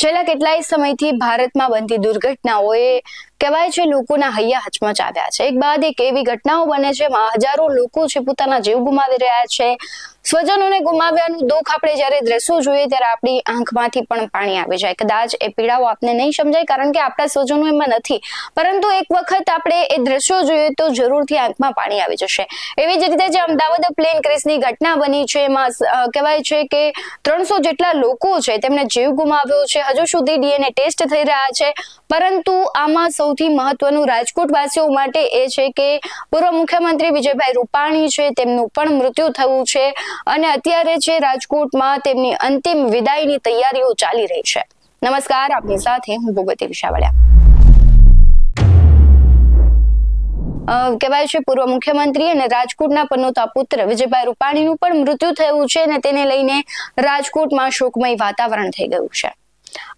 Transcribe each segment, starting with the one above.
છેલ્લા કેટલાય સમયથી ભારતમાં બનતી દુર્ઘટનાઓએ કહેવાય છે, લોકોના હૈયા હચમચાવ્યા છે. એક બાદ એક એવી ઘટનાઓ બને છે, જેમાં હજારો લોકો છે, પોતાના જીવ ગુમાવી રહ્યા છે. સ્વજનોને ગુમાવ્યાનું દુઃખ આપણે જ્યારે દ્રશ્યો જોઈએ, ત્યારે આપણી આંખમાંથી પણ પાણી આવી જાય. કદાચ એ પીડાઓ આપને નહીં સમજાય, કારણ કે આપણા સ્વજનો એમાં નથી. પરંતુ એક વખત આપણે એ દ્રશ્યો જોઈએ, તો જરૂરથી આંખમાં પાણી આવી જશે. એવી જ રીતે જે અમદાવાદ પ્લેન ક્રેશની ઘટના બની છે, એમાં કહેવાય છે કે ત્રણસો જેટલા લોકો છે તેમણે જીવ ગુમાવ્યો છે. હજુ સુધી ડીએનએ ટેસ્ટ થઈ રહ્યા છે. પરંતુ આમાં સૌથી મહત્વનું રાજકોટ વાસીઓ માટે એ છે કે પૂર્વ મુખ્યમંત્રી વિજયભાઈ રૂપાણી છે, તેમનું પણ મૃત્યુ થયું છે અને અત્યારે છે રાજકોટમાં તેમની અંતિમ વિદાયની તૈયારીઓ ચાલી રહી છે. નમસ્કાર, આપની સાથે હું ભૂગવતી વિશાવડિયા. કહેવાય છે પૂર્વ મુખ્યમંત્રી અને રાજકોટના પનોતા પુત્ર વિજયભાઈ રૂપાણીનું પણ મૃત્યુ થયું છે અને તેને લઈને રાજકોટમાં શોકમય વાતાવરણ થઈ ગયું છે.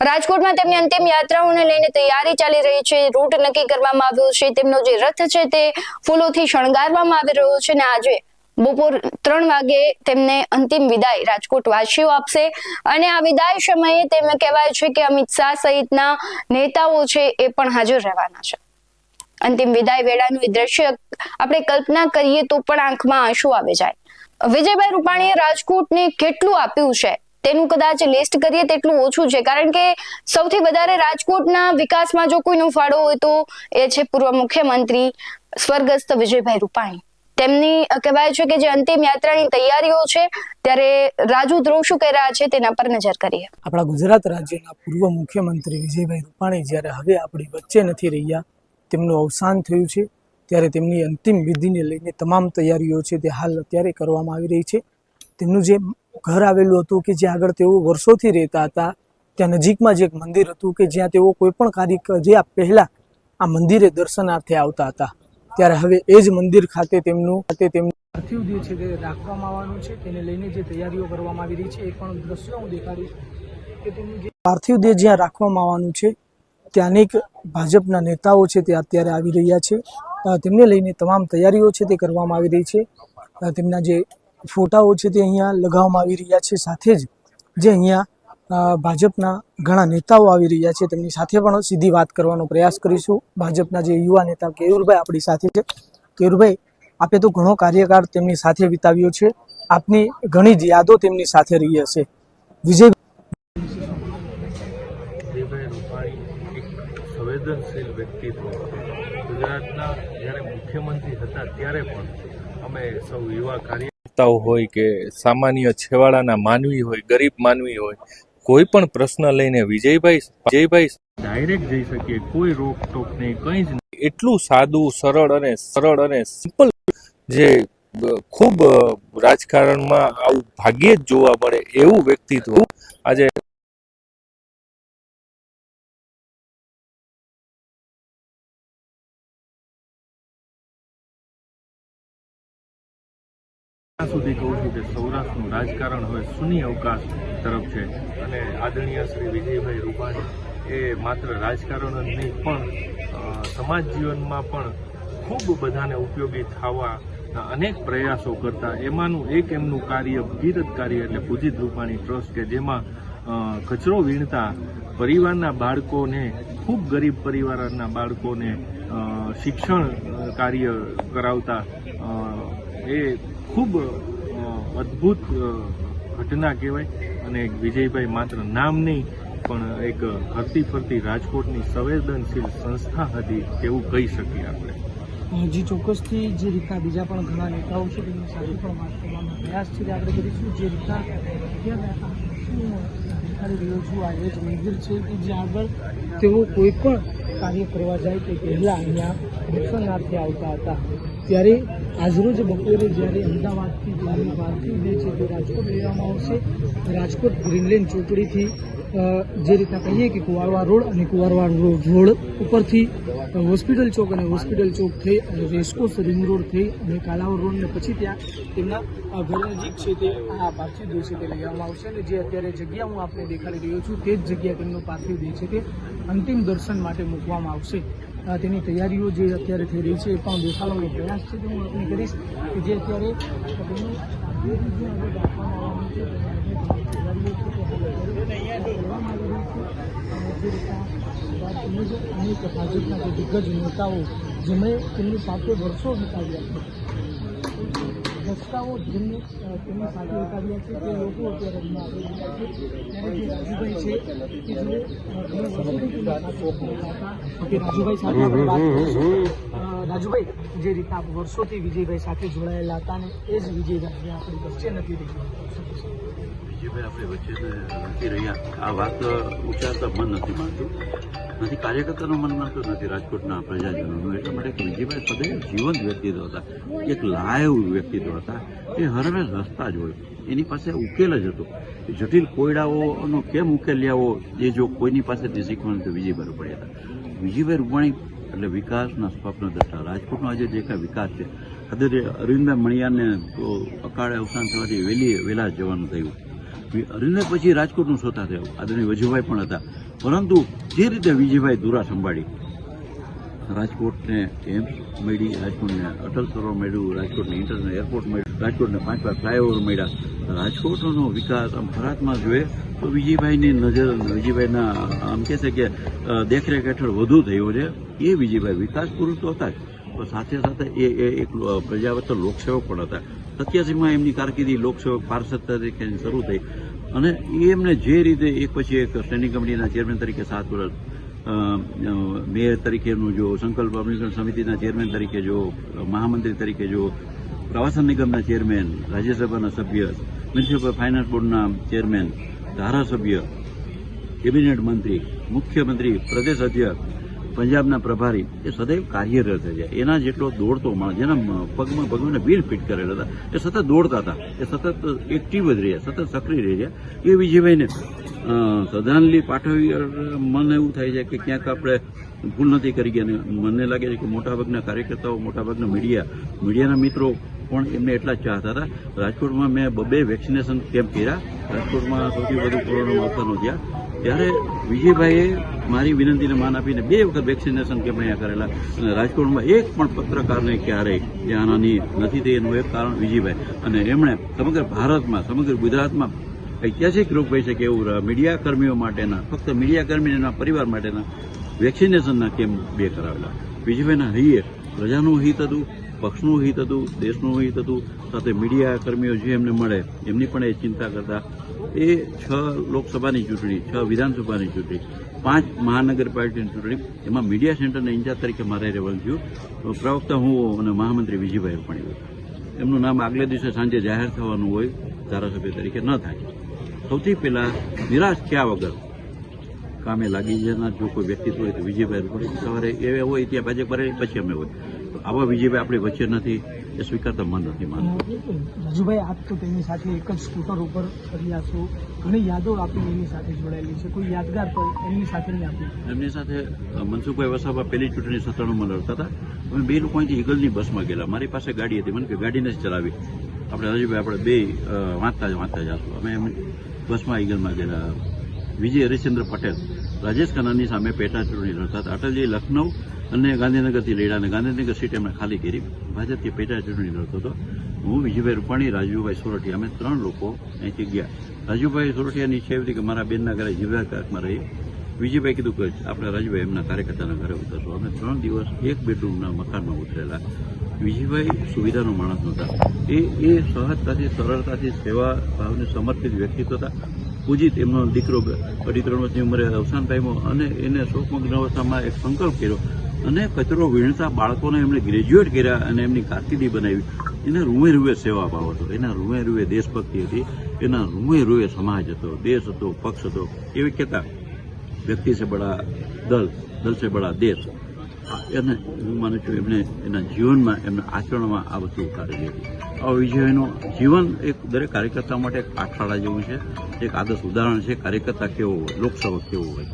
રાજકોટમાં તેમની અંતિમ યાત્રાઓને લઈને તૈયારી ચાલી રહી છે. રૂટ નક્કી કરવામાં આવ્યો છે. તેમનો જે રથ છે તે ફૂલોથી શણગારવામાં આવી રહ્યો છે અને આજે બપોર ત્રણ વાગે તેમને અંતિમ વિદાય રાજકોટ વાસીઓ આપશે. અને આ વિદાય સમયે તેમને કહેવાય છે કે અમિત શાહ સહિતના નેતાઓ છે એ પણ હાજર રહેવાના છે. અંતિમ વિદાય વેળાનું એ દ્રશ્ય આપણે કલ્પના કરીએ તો પણ આંખમાં આંસુ આવી જાય. વિજયભાઈ રૂપાણીએ રાજકોટને કેટલું આપ્યું છે? તેનું કદાચ લિસ્ટ કરીએ તેટલું ઓછું છે. કારણ કે સૌથી વધારે રાજકોટના વિકાસમાં જો કોઈનો ફાળો હોય તો એ છે પૂર્વ મુખ્યમંત્રી સ્વર્ગસ્થ વિજયભાઈ રૂપાણી. તેમની કહેવાય છે કે જે અંતિમ યાત્રાની તૈયારીઓ છે, ત્યારે રાજુ ધ્રુવ શું કહી રહ્યા છે તેના પર નજર કરીએ. આપણા ગુજરાત રાજ્યના પૂર્વ મુખ્યમંત્રી વિજયભાઈ રૂપાણી જ્યારે હવે આપણી વચ્ચે નથી રહ્યા, તેમનું અવસાન થયું છે. ત્યારે તેમની અંતિમ વિધિને લઈને તમામ તૈયારીઓ છે તે હાલ અત્યારે કરવામાં આવી રહી છે. તેમનું જે ઘર આવેલું હતું કે જ્યાં આગળ તેઓ વર્ષોથી રહેતા હતા. ત્યાં નજીકમાં જ એક મંદિર હતું કે જ્યાં તેઓ કોઈ પણ કાર્ય જે પહેલા આ મંદિરે દર્શનાર્થે આવતા હતા. ત્યારે હવે એ જ મંદિર ખાતે તેમનું ખાતે તેમનું પાર્થિવ જે છે તે રાખવામાં આવવાનું છે. તેને લઈને જે તૈયારીઓ કરવામાં આવી રહી છે એ પણ દ્રશ્યો હું દેખાડીશ કે તેમનું જે પાર્થિવ દેહ જ્યાં રાખવામાં આવવાનું છે ત્યાં અનેક ભાજપના નેતાઓ છે તે અત્યારે આવી રહ્યા છે. તેમને લઈને તમામ તૈયારીઓ છે તે કરવામાં આવી રહી છે. તેમના જે ફોટાઓ છે તે અહીંયા લગાવવામાં આવી રહ્યા છે સાથે જ જે અહીંયા ભાજપના ઘણા નેતાઓ આવી રહ્યા છે તેમની સાથે પણ સીધી વાત કરવાનો પ્રયાસ કરીશું. ભાજપના જે યુવા નેતા કેયુરભાઈ આપણી સાથે છે. કેયુરભાઈ, આપે તો ઘણો કાર્યકાળ તેમની સાથે વિતાવ્યો છે. આપની ઘણી જ યાદો તેમની સાથે રહી હશે. વિજય સંવેદનશીલ વ્યક્તિત્વ. ગુજરાતના જ્યારે મુખ્યમંત્રી હતા ત્યારે પણ અમે સૌ યુવા કાર્યકર્તાઓ હોય કે સામાન્ય છેવાડાના માનવી હોય ગરીબ માનવી હોય કોઈ પણ પ્રશ્ન લઈને વિજયભાઈ વિજયભાઈ ડાયરેક્ટ જઈ શકીએ કોઈ રોકટોક નહીં કંઈ જ નહીં. એટલું સાદું સરળ અને સરળ અને સિમ્પલ જે ખૂબ રાજકારણમાં આવું ભાગ્યે જ જોવા મળે એવું વ્યક્તિત્વ. આજે સુધી કહું છું કે સૌરાષ્ટ્રનું રાજકારણ હવે શૂન્ય અવકાશ તરફ છે. અને આદરણીય શ્રી વિજયભાઈ રૂપાણી એ માત્ર રાજકારણ જ નહીં, પણ સમાજ જીવનમાં પણ ખૂબ બધાને ઉપયોગી થવા અનેક પ્રયાસો કરતા, એમાંનું એક એમનું કાર્ય ભગીરથ કાર્ય એટલે પૂજિત રૂપાણી ટ્રસ્ટ કે જેમાં કચરો વીણતા પરિવારના બાળકોને, ખૂબ ગરીબ પરિવારના બાળકોને શિક્ષણ કાર્ય કરાવતા એ ખૂબ અદ્ભુત ઘટના કહેવાય. અને વિજયભાઈ માત્ર નામ નહીં, પણ એક હરતી ફરતી રાજકોટની સંવેદનશીલ સંસ્થા હતી તેવું કહી શકીએ આપણે. હજી ચોક્કસથી જે રીતના બીજા પણ ઘણા નેતાઓ છે, તેમની સાથે પણ વાત કરવાનો પ્રયાસ છે આપણે કરીશું. જે રીતના દેખાડી રહ્યો છું, આ એ જ મંદિર છે કે જ્યાં આગળ તેઓ કોઈ પણ કાર્ય કરવા જાય તે પહેલાં અહીંયા દર્શનાર્થે આવતા હતા. ત્યારે આજરોજ બપોરે જ્યારે અમદાવાદથી જ્યારે પાર્થિવ જે છે તે રાજકોટ લેવામાં આવશે. રાજકોટ ગ્રીનલેન્ડ ચોકડીથી જે રીતના કહીએ કે કુવારવા રોડ અને કુવારવા રોડ રોડ ઉપરથી હોસ્પિટલ ચોક અને હોસ્પિટલ ચોક થઈ અને રેસકોર્સ રિંગ રોડ થઈ અને કાલાવર રોડ ને પછી ત્યાં તેમના ઘર નજીક છે તે આ પાર્થિવ દેહ છે તે લઈ આવવામાં આવશે અને જે અત્યારે જગ્યા હું આપને દેખાડી રહ્યો છું તે જ જગ્યા તેમનો પાર્થિવ દેહ છે તે. અંતિમ દર્શન માટે મૂકવામાં આવશે. તેની તૈયારીઓ જે અત્યારે થઈ રહી છે એ પણ દેખાડવાનો પ્રયાસ છે. તે હું આપને કરીશ કે જે અત્યારે અનેક ભાજપના જે દિગ્ગજ નેતાઓ જેમણે તેમની સાથે વર્ષો વિતાવ્યા છે. રસ્તાઓ જેમને તેમની સાથે ઉતાર્યા છે તે લોકો અત્યારે અહીંયા આવી રહ્યા છે. ત્યારે જે રાજુભાઈ છે કે જે રાજુભાઈ સાથે આપણે વાત કરીશું. રાજુભાઈ જે રીતે આપ વર્ષોથી વિજયભાઈ સાથે જોડાયેલા હતા ને એ જ વિજયભાઈ આપણી વચ્ચે નથી રહ્યા વિજયભાઈ આપણે વચ્ચે નથી રહ્યા. આ વાત ઉચ્ચારતા મન નથી માનતું. નથી કાર્યકર્તાનું મન માનતું નથી, રાજકોટના પ્રજાજનોનું. એટલા માટે કે વિજયભાઈ સદૈવ જીવંત વ્યક્તિત્વ હતા, એક લાઈવ વ્યક્તિત્વ હતા. એ હરમેશ રસ્તા જ હોય. એની પાસે ઉકેલ જ હતો. જટિલ કોયડાઓનો કેમ ઉકેલ લેવો એ જો કોઈની પાસેથી શીખવાનું તો વિજયભાઈ રૂપાણી હતા. વિજયભાઈ રૂપાણી એટલે વિકાસના સ્વપ્ન દ્રષ્ટા. રાજકોટનો આજે જે કાંઈ વિકાસ છે આદરણીય અરવિંદભાઈ મણિયારને અકાળે અવસાન થવાથી વહેલી વહેલા જવાનું થયું. અરવિંદભાઈ પછી રાજકોટનું સ્વતા થયો આદરણીય વજુભાઈ પણ હતા. પરંતુ જે રીતે વિજયભાઈ દુરા સંભાળી, રાજકોટને એમ્સ મળી રાજકોટને અટલ સરોવર મળ્યું રાજકોટને ઇન્ટરનેશનલ એરપોર્ટ મળ્યું રાજકોટને પાંચ પાંચ ફ્લાયઓવર મળ્યા. રાજકોટનો વિકાસ આમ ભારતમાં જોઈએ તો વિજયભાઈની નજર, વિજયભાઈના આમ કહે છે કે દેખરેખ હેઠળ વધુ થયો છે. એ વિજયભાઈ વિકાસ પુરુષ તો હતા જ. સાથે સાથે એ એક પ્રજાવત્તર લોકસેવક પણ હતા. સત્યાસીમાં એમની કારકિર્દી લોકસેવક પાર્ષદ તરીકે શરૂ થઈ. અને એમને જે રીતે એક પછી એક સ્ટેન્ડિંગ કમિટીના ચેરમેન તરીકે સાત વર્ષ મેયર તરીકેનું જો સંકલ્પ અમલીકરણ સમિતિના ચેરમેન તરીકે જો, મહામંત્રી તરીકે જો, પ્રવાસન નિગમના ચેરમેન, રાજ્યસભાના સભ્ય, મ્યુનિસિપલ ફાઇનાન્સ બોર્ડના ચેરમેન, ધારાસભ્ય, કેબિનેટ મંત્રી, મુખ્યમંત્રી, પ્રદેશ અધ્યક્ષ પંજાબના પ્રભારી એ સદૈવ કાર્યરત છે એના જેટલો દોડતો માણસ, જેના પગમાં પગમાં બિલ ફિટ કરેલા હતા, એ સતત દોડતા હતા. એ સતત એક્ટિવ જ રહ્યા, સતત સક્રિય રહ્યા. એ વિજયભાઈને શ્રદ્ધાંજલિ પાઠવી મને એવું થાય છે કે ક્યાંક આપણે ભૂલ નથી કરી ગયા. મને લાગે છે કે મોટાભાગના કાર્યકર્તાઓ, મોટાભાગના મીડિયા મીડિયાના મિત્રો પણ એમને એટલા જ ચાહતા હતા. રાજકોટમાં મેં બબે વેક્સિનેશન કેમ્પ કર્યા. રાજકોટમાં સૌથી વધુ કોરોના અવસાનો થયા. ત્યારે વિજયભાઈએ મારી વિનંતીને માન આપીને બે વખત વેક્સિનેશન કેમ્પ અહીંયા કરેલા. અને રાજકોટમાં એક પણ પત્રકારને ક્યારેય જાનહાની નથી થઈ. એનું એક કારણ વિજયભાઈ. અને એમણે સમગ્ર ભારતમાં, સમગ્ર ગુજરાતમાં ઐતિહાસિક રૂપ છે શકે એવું મીડિયા કર્મીઓ માટેના, ફક્ત મીડિયા કર્મીના પરિવાર માટેના વેક્સિનેશનના કેમ્પ બે કરાવેલા? વિજયભાઈના હૈયે પ્રજાનું હિત હતું, પક્ષનું હિત હતું, દેશનું હિત હતું, સાથે મીડિયા કર્મીઓ જે એમને મળે, એમની પણ એ ચિંતા કરતા. એ છ લોકસભાની ચૂંટણી, છ વિધાનસભાની ચૂંટણી, પાંચ મહાનગરપાલિકાની ચૂંટણી, એમાં મીડિયા સેન્ટરના ઇન્ચાર્જ તરીકે મારે રહેવાનું થયું. પ્રવક્તા હું અને મહામંત્રી વિજયભાઈ રૂપાણી એમનું નામ આગલે દિવસે સાંજે જાહેર થવાનું હોય, ધારાસભ્ય તરીકે ન થાય. સૌથી પહેલાં નિરાશ થયા વગર કામે લાગી જનાર જો કોઈ વ્યક્તિત્વ હોય તો વિજયભાઈ રૂપાણી સવારે એ હોય ત્યાં ભાજપ ભરેલી પછી અમે હોય. તો આવા વિજયભાઈ આપણી વચ્ચે નથી એ સ્વીકારતા મન નથી માનતું રાજુભાઈ આપ તો તેની સાથે એક જ સ્કૂટર ઉપર ફર્યા છો. ઘણી યાદો આપણી એની સાથે જોડાયેલી છે. કોઈ યાદગાર પણ એમની સાથેની આપી. એમની સાથે મનસુખભાઈ વસાવા પહેલી ચૂંટણી સત્તાણુંમાં લડતા હતા. અમે બે લોકો અહીંથી ઈગલની બસમાં ગયેલા. મારી પાસે ગાડી હતી. મને કે ગાડીને જ ચલાવી. આપણે રાજુભાઈ આપણે બે વાંચતા જ વાંચતા જશું અમે એમ બસમાં ઈગલમાં ગયેલા. વિજય હરિશ્ચંદ્ર પટેલ, રાજેશ ખન્નાની સામે પેટા ચૂંટણી લડતા હતા અટલજી લખનઉ અને ગાંધીનગરથી લડ્યા અને ગાંધીનગર સીટ એમણે ખાલી કરી. ભાજપથી પેટા ચૂંટણી લડતો હતો. હું વિજયભાઈ રૂપાણી, રાજુભાઈ સોરઠિયા, અમે ત્રણ લોકો અહીંથી ગયા. રાજુભાઈ સોરઠિયાની ઈચ્છા એવી કે મારા બેનના ઘરે જીવરા પાર્કમાં રહી. વિજયભાઈ કીધું કે આપણે રાજુભાઈ એમના કાર્યકર્તાના ઘરે ઉતરશું. અમે ત્રણ દિવસ એક બેડરૂમના મકાનમાં ઉતરેલા. વિજયભાઈ સુવિધાનો માણસ નહોતા. એ એ સહજતાથી, સરળતાથી, સેવા ભાવને સમર્પિત વ્યક્તિત્વ હતા. પૂજિત એમનો દીકરો અઢી ત્રણ વર્ષની ઉંમરે અવસાન પામ્યો અને એને શોકમગ્ન અવસ્થામાં એક સંકલ્પ કર્યો. અને કચરો વીણતા બાળકોને એમણે ગ્રેજ્યુએટ કર્યા અને એમની કારકિર્દી બનાવી. એને રૂએ રૂએ સેવા ભાવ હતો. એના રૂએ રૂએ દેશભક્તિ હતી. એના રૂએ રૂએ સમાજ હતો. દેશ હતો, પક્ષ હતો. એવી કહેતા વ્યક્તિ છે બડા દલ. દલ છે બડા દેશ. એને હું માનું છું એમને એના જીવનમાં, એમના આચરણમાં આ વસ્તુ ઉતારેલી હતી આ વિજયનો જીવન એક દરેક કાર્યકર્તા માટે એક પાઠશાળા જેવું છે. એક આદર્શ ઉદાહરણ છે. કાર્યકર્તા કેવો હોય લોકસેવક કેવો હોય?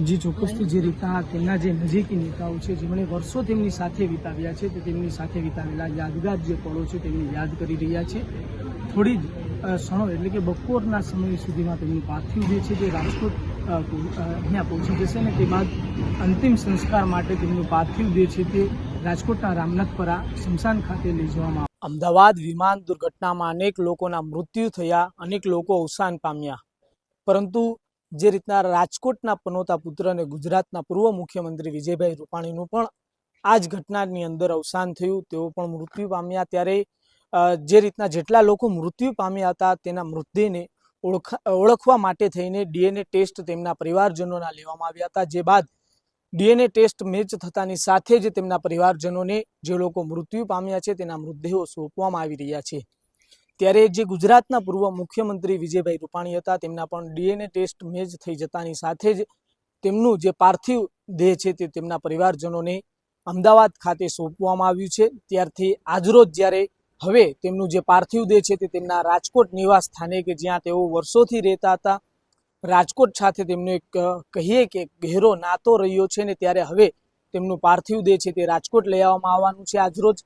જે ચોક્કસથી જે રીતના તેમના જે નજીકી નેતાઓ છે, જેમણે વર્ષો તેમની સાથે વિતાવ્યા છે, તે તેમની સાથે વિતાવેલા યાદગાર જે પળો છે, તેમને યાદ કરી રહ્યા છે. થોડી જ ક્ષણો એટલે કે બપોરના સમય સુધીમાં તેમનું પાર્થિવ જે છે તે રાજકોટ અહીંયા પહોંચી જશે ને તે બાદ અંતિમ સંસ્કાર માટે તેમનું પાર્થિવ જે છે તે રાજકોટના રામનાથપરા સ્મશાન ખાતે લઈ જવામાં અમદાવાદ વિમાન દુર્ઘટનામાં અનેક લોકોના મૃત્યુ થયા, અનેક લોકો અવસાન પામ્યા. પરંતુ જે રીતના રાજકોટના પનોતા પુત્ર અને ગુજરાતના પૂર્વ મુખ્યમંત્રી વિજયભાઈ રૂપાણીનું પણ આ જ ઘટનાની અંદર અવસાન થયું, તેઓ પણ મૃત્યુ પામ્યા. ત્યારે જે રીતના જેટલા લોકો મૃત્યુ પામ્યા હતા તેના મૃતદેહને ઓળખ, ઓળખવા માટે થઈને ડીએનએ ટેસ્ટ તેમના પરિવારજનોના લેવામાં આવ્યા હતા. જે બાદ ડીએનએ ટેસ્ટ મેચ થતાની સાથે જ તેમના પરિવારજનોને જે લોકો મૃત્યુ પામ્યા છે તેના મૃતદેહો સોંપવામાં આવી રહ્યા છે. ત્યારે જે ગુજરાતના પૂર્વ મુખ્યમંત્રી વિજયભાઈ રૂપાણી હતા, તેમના પણ ડીએનએ ટેસ્ટ મેચ થઈ જતાની સાથે જ તેમનું જે પાર્થિવ દેહ છે તે તેમના પરિવારજનોને અમદાવાદ ખાતે સોંપવામાં આવ્યું છે. ત્યારથી આજરોજ જ્યારે હવે તેમનું જે પાર્થિવ દેહ છે તે તેમના રાજકોટ નિવાસ સ્થાને કે જ્યાં તેઓ વર્ષોથી રહેતા હતા, રાજકોટ સાથે તેમનો એક કહીએ કે ગહેરો નાતો રહ્યો છે ને ત્યારે હવે તેમનું પાર્થિવ દેહ છે તે રાજકોટ લઈ આવવામાં આવવાનું છે આજરોજ.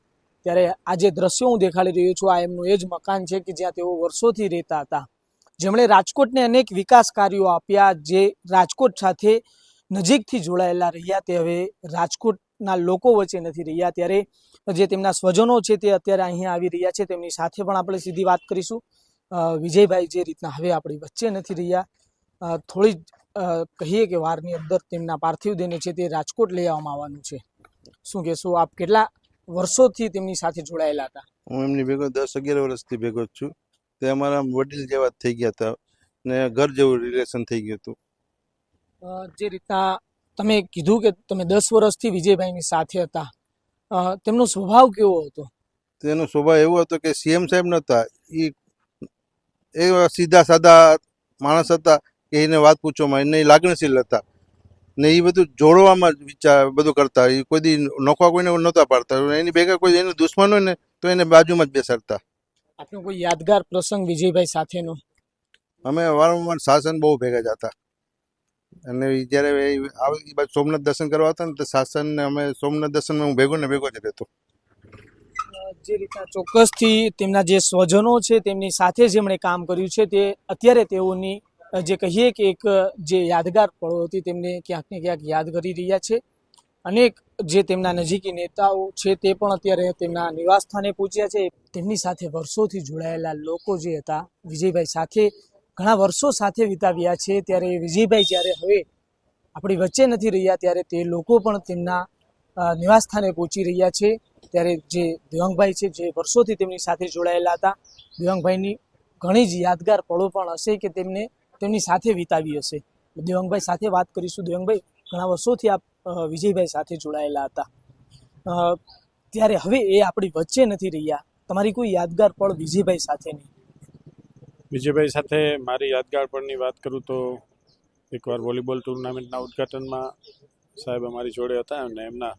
ત્યારે આજે દ્રશ્યો હું દેખાડી રહ્યો છું, આ એમનું એ જ મકાન છે કે જ્યાં તેઓ વર્ષોથી રહેતા હતા. જેમણે રાજકોટને અનેક વિકાસ કાર્યો આપ્યા, જે રાજકોટ સાથે નજીકથી જોડાયેલા રહ્યા, તે હવે રાજકોટના લોકો વચ્ચે નથી રહ્યા. ત્યારે જે તેમના સ્વજનો છે તે અત્યારે અહીંયા આવી રહ્યા છે. તેમની સાથે પણ આપણે સીધી વાત કરીશું. વિજયભાઈ જે રીતના હવે આપણી વચ્ચે નથી રહ્યા. થોડી કહીએ કે વારની અંદર તેમના પાર્થિવ દેહને છે તે રાજકોટ લઈ આવવામાં આવવાનું છે. શું કહેશો? આપ કેટલા વર્ષોથી તેમની સાથે જોડાયેલા હતા? હું એમની ભેગો દસ અગિયાર વર્ષથી ભેગો જ છું. તે અમારા વડીલ જેવા થઈ ગયા હતા. ને ઘર જેવું રિલેશન થઈ ગયું હતું. જે રીતના તમે કીધું કે તમે દસ વર્ષથી વિજયભાઈની સાથે હતા. તેમનો સ્વભાવ કેવો હતો? તેનો સ્વભાવ એવો હતો કે સીએમ સાહેબ નહોતા. એ એવા સીધા સાદા માણસ હતા કે એને વાત પૂછવામાં એને લાગણીશીલ હતા. ને એ બધું જોડવામાં વિચાર બધું કરતા. એ કોઈ દી નોખવા કોઈને નહોતા પાડતા. એની ભેગા કોઈ એનું દુશ્મન હોય ને તો એને બાજુમાં જ બેસાડતા. આપનો કોઈ યાદગાર પ્રસંગ વિજયભાઈ સાથેનો? અમે વારંવાર શાસન બહુ ભેગા જતા અને જ્યારે એ બાજુ સોમનાથ દર્શન કરવા હતા ને, તો શાસનને અમે સોમનાથ દર્શનમાં હું ભેગો ને ભેગો જ રહેતો. જે રીતના ચોક્કસથી તેમના જે સ્વજનો છે, તેમની સાથે જેમણે કામ કર્યું છે, તે અત્યારે તેઓની જે કહીએ કે એક, જે યાદગાર પળો હતી, તેમને ક્યાંક ને ક્યાંક યાદ કરી રહ્યા છે. અનેક જે તેમના નજીકી નેતાઓ છે, તે પણ અત્યારે તેમના નિવાસ સ્થાને પહોંચ્યા છે. તેમની સાથે વર્ષોથી જોડાયેલા લોકો જે હતા, વિજયભાઈ સાથે ઘણા વર્ષો સાથે વિતાવ્યા છે. ત્યારે વિજયભાઈ જ્યારે હવે આપણી વચ્ચે નથી રહ્યા, ત્યારે તે લોકો પણ તેમના નિવાસસ્થાને પહોંચી રહ્યા છે. ત્યારે જે દેવાંગભાઈ છે, જે વર્ષોથી તેમની સાથે જોડાયેલા હતા, દેવાંગભાઈની ઘણી જ યાદગાર પળો પણ હશે કે તેમને તેમની સાથે વિતાવી હશે. દેવાંગભાઈ સાથે વાત કરીશું. દેવાંગભાઈ, ઘણા વર્ષોથી આપ વિજયભાઈ સાથે જોડાયેલા હતા. ત્યારે હવે એ આપણી વચ્ચે નથી રહ્યા. તમારી કોઈ યાદગાર પળ વિજયભાઈ સાથેની? વિજયભાઈ સાથે મારી યાદગાર પરની વાત કરું તો એકવાર વોલીબોલ ટુર્નામેન્ટના ઉદ્ઘાટનમાં સાહેબ અમારી જોડે હતા અને એમના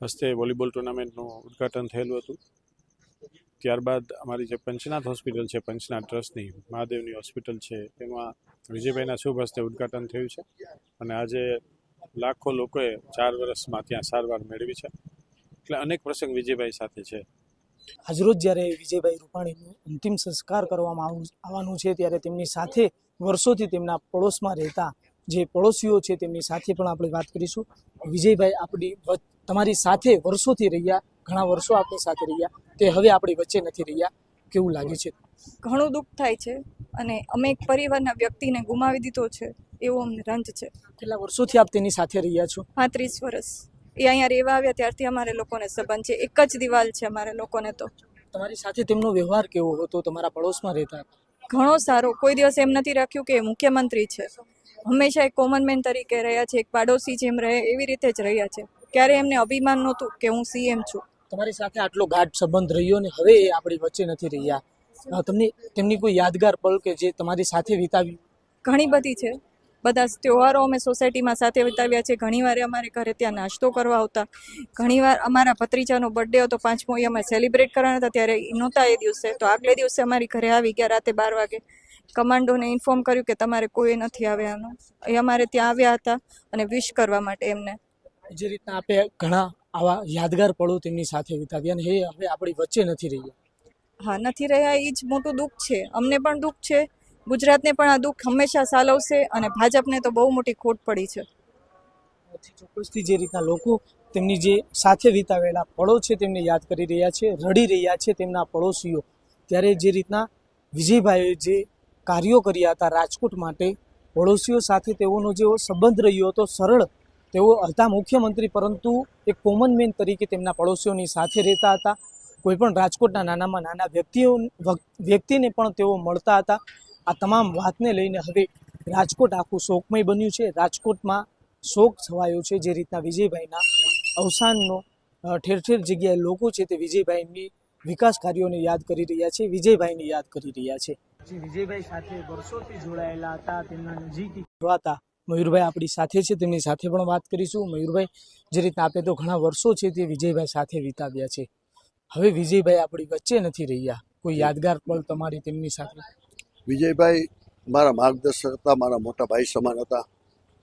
હસ્તે વોલીબોલ ટુર્નામેન્ટનું ઉદ્ઘાટન થયેલું હતું. ત્યારબાદ અમારી જે પંચનાથ હોસ્પિટલ છે, પંચનાથ ટ્રસ્ટની મહાદેવની હોસ્પિટલ છે, તેમાં વિજયભાઈના શુભ હસ્તે ઉદ્ઘાટન થયું છે અને આજે લાખો લોકોએ ચાર વર્ષમાં ત્યાં સારવાર મેળવી છે. એટલે અનેક પ્રસંગ વિજયભાઈ સાથે છે. આજરોજ જ્યારે વિજયભાઈ રૂપાણીનું અંતિમ સંસ્કાર કરવામાં આવું- આવવાનું છે ત્યારે તેમની સાથે વર્ષોથી તેમના પડોશમાં રહેતા જે પડોશીઓ છે તેમની સાથે પણ આપણે વાત કરીશું. વિજયભાઈ આપણી તમારી સાથે વર્ષોથી રહ્યા ઘણા વર્ષો આપણી સાથે રહ્યા તે હવે આપણી વચ્ચે નથી રહ્યા. કેવું લાગે છે? ઘણું દુઃખ થાય છે અને અમે એક પરિવારના વ્યક્તિને ગુમાવી દીધો છે એવો અમને રંજ છે. કેટલા વર્ષોથી આપ તેની સાથે રહ્યા છો? પાંત્રીસ વર્ષ. એ અહીંયા રહેવા આવ્યા ત્યારથી અમારે લોકોને સંબંધ છે. એક જ દિવાલ છે અમારે લોકોને તો. તમારી સાથે તેમનો વ્યવહાર કેવો હતો? તમારા પડોશમાં રહેતા ઘણો સારો. કોઈ દિવસ એમ નથી રાખ્યું કે એ મુખ્યમંત્રી છે. હંમેશા એક કોમન મેન તરીકે રહ્યા છે એક પાડોશી જેમ રહે એવી રીતે જ રહ્યા છે. ક્યારે એમને અભિમાન નહોતું કે હું સીએમ છું. તમારી સાથે આટલો ગાઢ સંબંધ રહ્યો ને હવે એ આપણી વચ્ચે નથી રહ્યા. તમને તેમની કોઈ યાદગાર પળ કે જે તમારી સાથે વિતાવી? ઘણી બધી છે. બધા તહેવારો અમે સોસાયટીમાં સાથે વિતાવ્યા છે. ઘણીવાર અમારે ઘરે ત્યાં નાસ્તો કરવા આવતા. ઘણીવાર અમારા ભત્રીજાનો બર્થડે હતો પાંચમો એ અમે સેલિબ્રેટ કરવાના હતા ત્યારે નહોતા એ દિવસે. તો આગલે દિવસે અમારી ઘરે આવી ગયા રાતે બાર વાગે. કમાન્ડોને ઇન્ફોર્મ કર્યું કે તમારે કોઈ નથી આવ્યાનું. એ અમારે ત્યાં આવ્યા હતા અને વિશ કરવા માટે એમને. જે રીતના આપે ઘણા આવા યાદગાર પળો તેમની સાથે વિતાવ્યા અને એ હવે આપણી વચ્ચે નથી રહ્યા. હા નથી રહ્યા એ જ મોટું દુઃખ છે. અમને પણ દુઃખ છે. ગુજરાતને પણ આ દુઃખ હંમેશા સાલવશે અને ભાજપને તો બહુ મોટી ખોટ પડી છે. ચોક્કસથી જે રીતના લોકો તેમની જે સાથે વિતાવેલા પળો છે તેમને યાદ કરી રહ્યા છે, રડી રહ્યા છે તેમના પડોશીઓ. ત્યારે જે રીતના વિજયભાઈએ જે કાર્યો કર્યા હતા રાજકોટ માટે, પડોશીઓ સાથે તેઓનો જેવો સંબંધ રહ્યો હતો સરળ, તેઓ હતા મુખ્યમંત્રી પરંતુ એક કોમન મેન તરીકે તેમના પડોશીઓની સાથે રહેતા હતા. કોઈ પણ રાજકોટના નાનામાં નાના વ્યક્તિઓ, વ્યક્તિને પણ તેઓ મળતા હતા. આ તમામ વાતને લઈને હવે રાજકોટ આખું શોકમય બન્યું છે. રાજકોટમાં શોક છવાયો છે જે રીતના વિજયભાઈના અવસાનનો ઠેર ઠેર જગ્યાએ લોકો છે તે વિજયભાઈની વિકાસ કાર્યોને યાદ કરી રહ્યા છે વિજયભાઈને યાદ કરી રહ્યા છે. વિજયભાઈ સાથે વર્ષોથી જોડાયેલા હતા તેમના નજીકી હતા મયુરભાઈ આપણી સાથે છે તેમની સાથે પણ વાત કરીશું. મયુરભાઈ જે રીતના આપે તો ઘણા વર્ષો છે તે વિજયભાઈ સાથે વિતાવ્યા છે. હવે વિજયભાઈ આપણી વચ્ચે નથી રહ્યા. કોઈ યાદગાર પલ તમારી તેમની સાથે? વિજયભાઈ, મારા માર્ગદર્શક હતા, મારા મોટા ભાઈ સમાન હતા.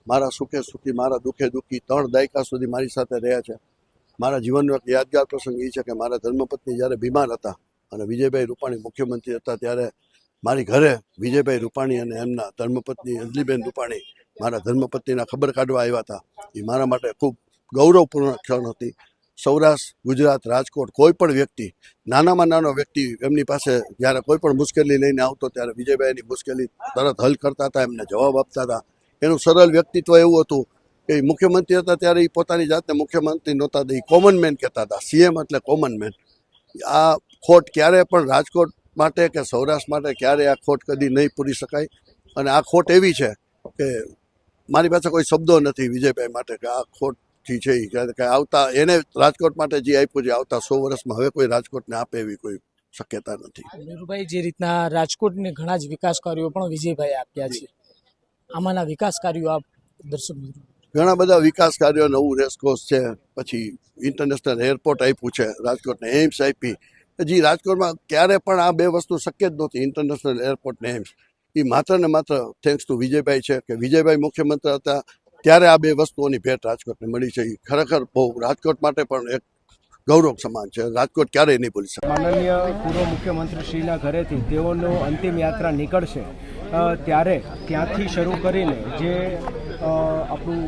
મારા સુખે સુખી, મારા દુઃખે દુઃખી ત્રણ દાયકા સુધી મારી સાથે રહ્યા છે. મારા જીવનનો એક યાદગાર પ્રસંગ એ છે કે મારા ધર્મપત્ની જ્યારે બીમાર હતા અને વિજયભાઈ રૂપાણી મુખ્યમંત્રી હતા ત્યારે મારી ઘરે વિજયભાઈ રૂપાણી અને એમના ધર્મપત્ની અંજલીબેન રૂપાણી મારા ધર્મપત્નીના ખબર કાઢવા આવ્યા હતા. એ મારા માટે ખૂબ ગૌરવપૂર્ણ ક્ષણ હતી. સૌરાષ્ટ્ર, ગુજરાત, રાજકોટ કોઈ પણ વ્યક્તિ, નાનામાં નાનો વ્યક્તિ એમની પાસે જ્યારે કોઈ પણ મુશ્કેલી લઈને આવતો ત્યારે વિજયભાઈની મુશ્કેલી તરત હલ કરતા હતા, એમને જવાબ આપતા હતા. એનું સરળ વ્યક્તિત્વ એવું હતું કે મુખ્યમંત્રી હતા ત્યારે એ પોતાની જાતને મુખ્યમંત્રી નહોતા એ કોમન મેન કહેતા હતા સીએમ એટલે કોમન મેન આ ખોટ ક્યારે પણ રાજકોટ માટે કે સૌરાષ્ટ્ર માટે ક્યારે આ ખોટ કદી નહીં પૂરી શકાય. અને આ ખોટ એવી છે કે મારી પાસે કોઈ શબ્દો નથી વિજયભાઈ માટે કે આ ખોટ થી છે કે- આવતા એને રાજકોટ માટે જે આપ્યું છે આવતા સો વર્ષમાં હવે કોઈ રાજકોટને આપે એવી કોઈ શક્યતા નથી. નીરુભાઈ જે રીતના રાજકોટને ઘણા જ વિકાસ કાર્યો પણ વિજયભાઈ આપ્યા છે. આમાંના વિકાસ કાર્યો આપ દર્શક મિત્રો. ઘણા બધા વિકાસ કાર્યો નવું રેસકોર્સ છે પછી ઇન્ટરનેશનલ એરપોર્ટ આપ્યું છે રાજકોટને એમ્સ આપી. જે રાજકોટમાં ક્યારે પણ આ બે વસ્તુ શક્ય જ નહોતી ઇન્ટરનેશનલ એરપોર્ટ ને એમ્સ એ માત્ર ને માત્ર થેન્ક્સ ટુ વિજયભાઈ છે કે વિજયભાઈ મુખ્યમંત્રી હતા ત્યારે આ બે વસ્તુઓની ભેટ રાજકોટને મળી છે. ખરેખર બહુ રાજકોટ માટે પણ એક ગૌરવ સમાન છે. રાજકોટ ક્યારેય નહીં ભૂલી શકે. માનનીય પૂર્વ મુખ્યમંત્રીશ્રીના ઘરેથી તેઓનો અંતિમ યાત્રા નીકળશે ત્યારે ત્યાંથી શરૂ કરીને જે આપણું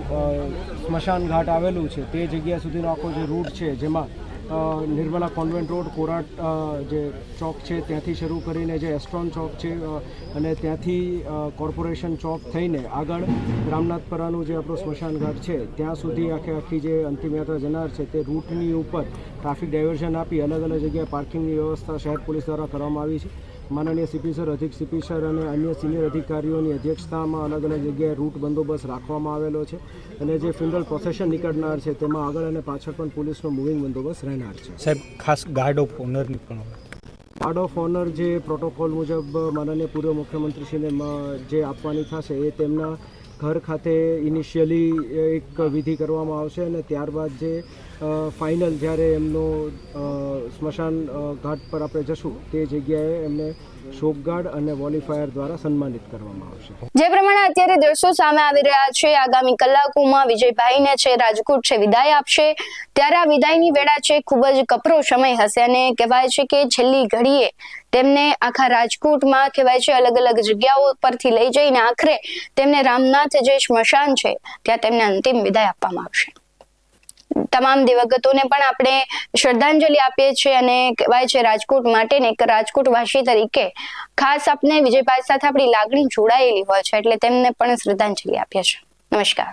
સ્મશાન ઘાટ આવેલું છે, તે જગ્યા સુધીનો આખો જે રૂટ છે, જેમાં નિર્મલા કોન્વેન્ટ રોડ, કોરાટ જે ચોક છે, ત્યાંથી શરૂ કરીને જે એસ્ટ્રોન ચોક છે અને ત્યાંથી કોર્પોરેશન ચોક થઈને આગળ રામનાથપરાનું જે આપણું સ્મશાન ઘાટ છે, ત્યાં સુધી આખે આખી જે અંતિમ યાત્રા જનાર છે, તે રૂટની ઉપર ટ્રાફિક ડાયવર્ઝન આપી અલગ અલગ જગ્યાએ પાર્કિંગની વ્યવસ્થા શહેર પોલીસ દ્વારા કરવામાં આવી છે. માનનીય સીપી સર અધિક સીપી સર અને અન્ય સિનિયર અધિકારીઓની અધ્યક્ષતામાં અલગ અલગ જગ્યાએ રૂટ બંદોબસ્ત રાખવામાં આવેલો છે અને જે ફિનરલ પ્રોસેશન નીકળનાર છે તેમાં આગળ અને પાછળ પણ પોલીસનો મૂવિંગ બંદોબસ્ત રહેનાર છે. સાહેબ ખાસ ગાર્ડ ઓફ ઓનરની પણ ગાર્ડ ઓફ ઓનર જે પ્રોટોકોલ મુજબ માનનીય પૂર્વ મુખ્યમંત્રીશ્રીને જે આપવાની થશે એ તેમના ઘર ખાતે ઇનિશિયલી એક વિધિ કરવામાં આવશે અને ત્યારબાદ જે ફાઇનલ જ્યારે એમનો સ્મશાન ઘાટ પર આપણે જશું, તે જગ્યાએ એમને શોકગાર્ડ અને વોલીફાયર દ્વારા સન્માનિત કરવામાં આવશે. જે પ્રમાણે અત્યારે દ્રશ્યો સામે આવી રહ્યા છે, આગામી કલાકોમાં વિજયભાઈને છે, રાજકોટ છે, વિદાય આપશે. ત્યારે આ વિદાયની વેળા છે, ખૂબ જ કપરો સમય હશે અને કહેવાય છે કે છેલ્લી ઘડીએ તેમને આખા રાજકોટમાં કહેવાય છે અલગ અલગ જગ્યાઓ પરથી લઈ જઈને આખરે તેમને રામનાથ જે સ્મશાન છે, ત્યાં તેમને અંતિમ વિદાય આપવામાં આવશે. તમામ દિવગતોને પણ આપણે શ્રદ્ધાંજલિ આપીએ છીએ અને કહેવાય છે રાજકોટ માટે ને એક રાજકોટવાસી તરીકે ખાસ આપણે વિજયભાઈ સાથે આપણી લાગણી જોડાયેલી હોય છે એટલે તેમને પણ શ્રદ્ધાંજલિ આપીએ છીએ. નમસ્કાર.